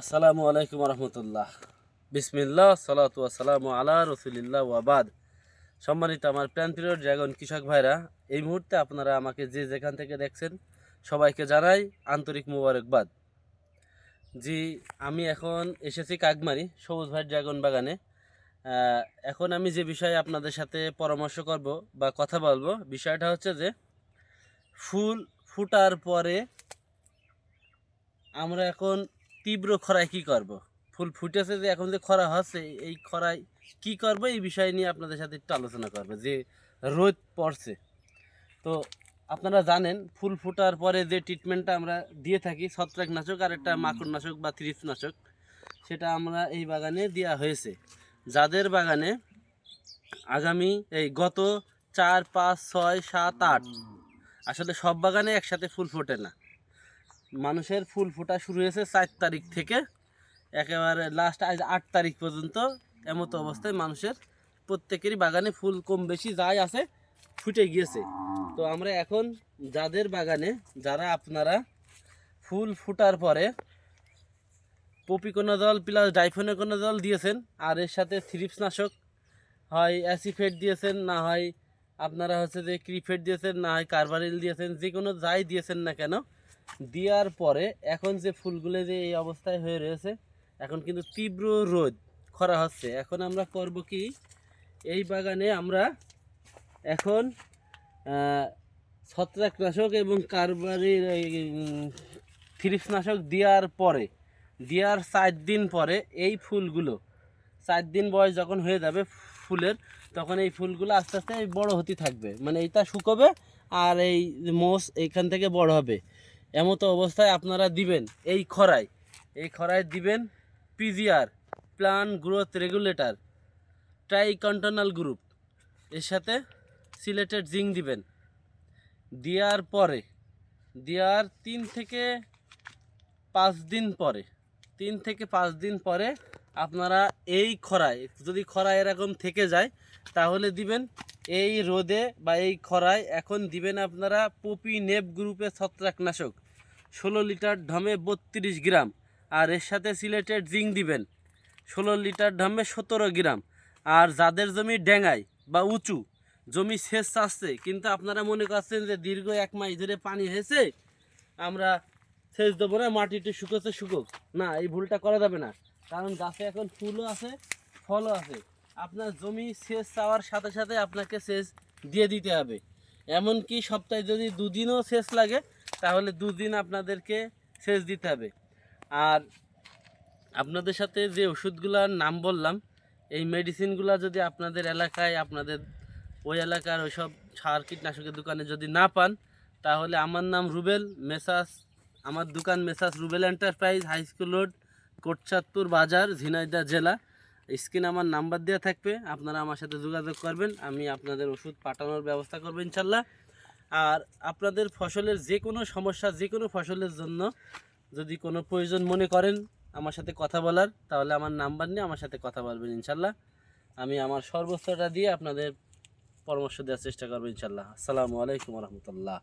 আসসালামু আলাইকুম রহমতুল্লাহ। বিসমিল্লাহ, সালাতু আসসালামু আলা রসুলিল্লাহ ওয়াবাদ সম্মানিত আমার প্রান্তীয় ড্রাগন কৃষক ভাইরা, এই মুহূর্তে আপনারা আমাকে যে যেখান থেকে দেখছেন, সবাইকে জানাই আন্তরিক মুবারকবাদ। জি, আমি এখন এসেছি কাকমারি, সবুজ ভাই ড্রাগন বাগানে। এখন আমি যে বিষয়ে আপনাদের সাথে পরামর্শ করব বা কথা বলব, বিষয়টা হচ্ছে যে ফুল ফুটার পরে আমরা এখন তীব্র খরায় কি করব? ফুল ফুটেছে যে এখন যে খরা হচ্ছে এই খরায় কি করব? এই বিষয় নিয়ে আপনাদের সাথে একটু আলোচনা করব যে রোদ পড়ছে। তো আপনারা জানেন ফুল ফুটার পরে যে ট্রিটমেন্টটা আমরা দিয়ে থাকি ছত্রাকনাশক আর একটা মাকড়নাশক বা নাশক সেটা আমরা এই বাগানে দেওয়া হয়েছে। যাদের বাগানে আগামী এই গত চার পাঁচ ছয় সাত আট আসলে সব বাগানে একসাথে ফুল ফোটে না। মানুষের ফুল ফোটা শুরু হয়েছে চার তারিখ থেকে। একেবারে লাস্ট আজ আট তারিখ পর্যন্ত এমতো অবস্থায় মানুষের প্রত্যেকেরই বাগানে ফুল কম বেশি যাই আছে, ফুটে গিয়েছে। তো আমরা এখন যাদের বাগানে, যারা আপনারা ফুল ফুটার পরে পপিকোনাজল প্লাস ডাইফোনেকোনাজল দিয়েছেন, আর এর সাথে থ্রিপস নাশক হয়, অ্যাসিফেট দিয়েছেন, না হয় আপনারা হচ্ছে যে ক্রিফেট দিয়েছেন, না হয় কার্বারিল দিয়েছেন, যে কোনো যাই দিয়েছেন না কেন দেওয়ার পরে এখন যে ফুলগুলো যে এই অবস্থায় হয়ে রয়েছে, এখন কিন্তু তীব্র রোদ খরা হচ্ছে। এখন আমরা করব কি, এই বাগানে আমরা এখন ছত্রাকনাশক এবং কার্বারির থ্রিপসনাশক দেওয়ার পরে, দেওয়ার চার দিন পরে এই ফুলগুলো, চার দিন বয়স যখন হয়ে যাবে ফুলের, তখন এই ফুলগুলো আস্তে আস্তে বড় হতে থাকবে। মানে এইটা শুকোবে আর এই মোষ এইখান থেকে বড় হবে। এমতো অবস্থায় আপনারা দিবেন এই খরায়। এই খরায় দিবেন PGR plan growth regulator triacontanol group এর সাথে সিলেটেড জিঙ্ক দিবেন। দেওয়ার পরে, দেওয়ার তিন থেকে পাঁচ দিন পরে, তিন থেকে পাঁচ দিন পরে আপনারা এই খরায়, যদি খরা এরকম থেকে যায়, তাহলে দিবেন এই রোদে বা এই খরায়। এখন দিবেন আপনারা পপি নেপ গ্রুপের ছত্রাকনাশক। ষোলো লিটার ঢমে বত্রিশ গ্রাম। আর এর সাথে সিলেটেড জিঙ্ক দিবেন। ষোলো লিটার ঢমে সতেরো গ্রাম। আর যাদের জমি ডেঙ্গায় বা উঁচু, জমি সেচ চাচ্ছে, কিন্তু আপনারা মনে করছেন যে দীর্ঘ এক মাস ধরে পানি হয়েছে, আমরা সেচ দেবো না মাটিতে শুকোচ্ছে, শুকোক। না, এই ভুলটা করা যাবে না। কারণ গাছে এখন ফুলও আছে, ফলও আছে। আপনার জমি সেচ চাওয়ার সাথে সাথে আপনাকে সেচ দিয়ে দিতে হবে। এমনকি সপ্তাহে যদি দুদিনও সেচ লাগে তাহলে দুদিন আপনাদেরকে সেচ দিতে হবে। আর আপনাদের সাথে যে ওষুধগুলোর নাম বললাম, এই মেডিসিনগুলো যদি আপনাদের এলাকায়, আপনাদের ওই এলাকার ওইসব সার কীটনাশকের দোকানে যদি না পান, তাহলে আমার নাম রুবেল মেসাস, আমার দোকান messrs Rubel enterprise high school road Kotchandpur বাজার, ঝিনাইদা জেলা। স্ক্রিন আমার নাম্বার দেওয়া থাকবে, আপনারা আমার সাথে যোগাযোগ করবেন, আমি আপনাদের ওষুধ পাঠানোর ব্যবস্থা করব ইনশাল্লাহ। আর আপনাদের ফসলের যে কোনো সমস্যা যে কোনো ফসলের জন্য যদি কোনো প্রয়োজন মনে করেন আমার সাথে কথা বলার, তাহলে আমার নাম্বার নিয়ে আমার সাথে কথা বলবেন ইনশাল্লাহ। আমি আমার সর্বোচ্চটা দিয়ে আপনাদের পরামর্শ দেওয়ার চেষ্টা করব ইনশাল্লাহ। আসসালামু আলাইকুম রহমতুল্লাহ।